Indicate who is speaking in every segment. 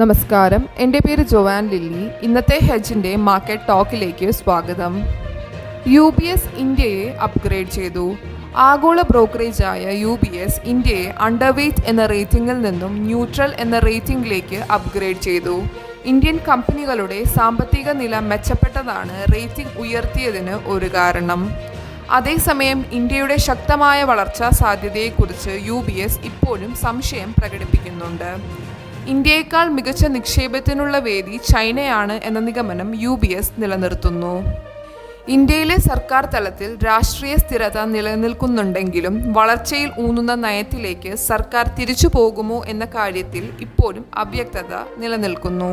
Speaker 1: നമസ്കാരം. എന്റെ പേര് ജോവാൻ ലില്ലി. ഇന്നത്തെ ഹെഡ്ജിന്റെ മാർക്കറ്റ് ടോക്കിലേക്ക് സ്വാഗതം. യു ബി എസ് ഇന്ത്യയെ അപ്ഗ്രേഡ് ചെയ്തു. ആഗോള ബ്രോക്കറേജായ യു ബി എസ് ഇന്ത്യയെ അണ്ടർവെയ്റ്റ് എന്ന റേറ്റിംഗിൽ നിന്നും ന്യൂട്രൽ എന്ന റേറ്റിംഗിലേക്ക് അപ്ഗ്രേഡ് ചെയ്തു. ഇന്ത്യൻ കമ്പനികളുടെ സാമ്പത്തിക നില മെച്ചപ്പെട്ടതാണ് റേറ്റിംഗ് ഉയർത്തിയതിന് ഒരു കാരണം. അതേസമയം ഇന്ത്യയുടെ ശക്തമായ വളർച്ചാ സാധ്യതയെക്കുറിച്ച് യു ബി എസ് ഇപ്പോഴും സംശയം പ്രകടിപ്പിക്കുന്നുണ്ട്. ഇന്ത്യയേക്കാൾ മികച്ച നിക്ഷേപത്തിനുള്ള വേദി ചൈനയാണ് എന്ന നിഗമനം യു ബി എസ് നിലനിർത്തുന്നു. ഇന്ത്യയിലെ സർക്കാർ തലത്തിൽ രാഷ്ട്രീയ സ്ഥിരത നിലനിൽക്കുന്നുണ്ടെങ്കിലും വളർച്ചയിൽ ഊന്നുന്ന നയത്തിലേക്ക് സർക്കാർ തിരിച്ചു പോകുമോ എന്ന കാര്യത്തിൽ ഇപ്പോഴും അവ്യക്തത നിലനിൽക്കുന്നു.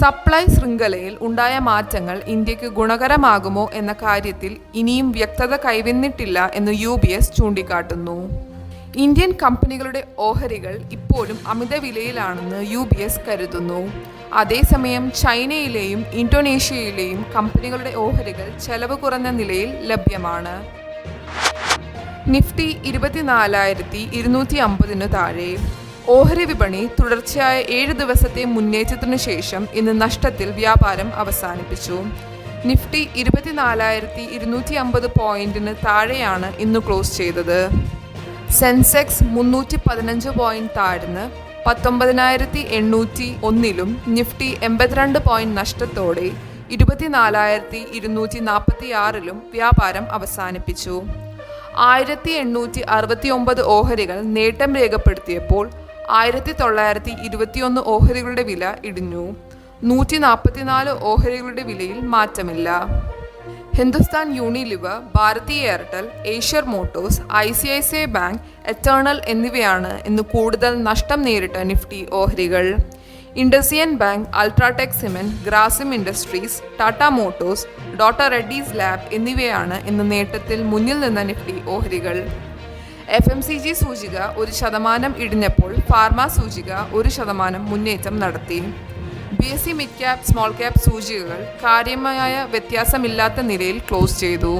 Speaker 1: സപ്ലൈ ശൃംഖലയിൽ ഉണ്ടായ മാറ്റങ്ങൾ ഇന്ത്യയ്ക്ക് ഗുണകരമാകുമോ എന്ന കാര്യത്തിൽ ഇനിയും വ്യക്തത കൈവന്നിട്ടില്ല എന്ന് യു ബി എസ് ചൂണ്ടിക്കാട്ടുന്നു. ഇന്ത്യൻ കമ്പനികളുടെ ഓഹരികൾ ഇപ്പോഴും അമിത വിലയിലാണെന്ന് യു ബി എസ് കരുതുന്നു. അതേസമയം ചൈനയിലെയും ഇന്തോനേഷ്യയിലെയും കമ്പനികളുടെ ഓഹരികൾ ചെലവ് കുറഞ്ഞ നിലയിൽ ലഭ്യമാണ്. നിഫ്റ്റി ഇരുപത്തിനാലായിരത്തി ഇരുന്നൂറ്റി അമ്പതിനു താഴെ. ഓഹരി വിപണി തുടർച്ചയായ ഏഴ് ദിവസത്തെ മുന്നേറ്റത്തിനു ശേഷം ഇന്ന് നഷ്ടത്തിൽ വ്യാപാരം അവസാനിപ്പിച്ചു. നിഫ്റ്റി ഇരുപത്തിനാലായിരത്തി ഇരുന്നൂറ്റി അമ്പത് പോയിന്റിന് താഴെയാണ് ഇന്ന് ക്ലോസ് ചെയ്തത്. സെൻസെക്സ് മുന്നൂറ്റി പതിനഞ്ച് പോയിന്റ് താഴ്ന്ന് പത്തൊമ്പതിനായിരത്തി എണ്ണൂറ്റി ഒന്നിലും നിഫ്റ്റി എൺപത്തിരണ്ട് പോയിന്റ് നഷ്ടത്തോടെ ഇരുപത്തിനാലായിരത്തി ഇരുന്നൂറ്റി നാൽപ്പത്തി ആറിലും വ്യാപാരം അവസാനിപ്പിച്ചു. ആയിരത്തി എണ്ണൂറ്റി അറുപത്തി ഒമ്പത് ഓഹരികൾ നേട്ടം രേഖപ്പെടുത്തിയപ്പോൾ ആയിരത്തി തൊള്ളായിരത്തി ഇരുപത്തിയൊന്ന് ഓഹരികളുടെ വില ഇടിഞ്ഞു. നൂറ്റി നാൽപ്പത്തിനാല് ഓഹരികളുടെ വിലയിൽ മാറ്റമില്ല. Hindustan Unilever Bharti Airtel Eicher Motors I C I C I Bank Eternal എന്നിവയാണ് ഇന്ന് കൂടുതൽ നഷ്ടം നേരിട്ട നിഫ്റ്റി ഓഹരികൾ. IndusInd Bank UltraTech Cement Grasim Industries Tata Motors Doctor Reddy's Lab എന്നിവയാണ് ഇന്ന് നേട്ടത്തിൽ മുന്നിൽ നിന്ന നിഫ്റ്റി ഓഹരികൾ. എഫ് എം സി ജി സൂചിക ഒരു ശതമാനം ഇടിഞ്ഞപ്പോൾ ഫാർമ സൂചിക ഒരു ശതമാനം മുന്നേറ്റം നടത്തി. B S C mid cap small cap സൂചികകൾ കാര്യമായ വ്യത്യാസമില്ലാത്ത നിലയിൽ ക്ലോസ് ചെയ്തു.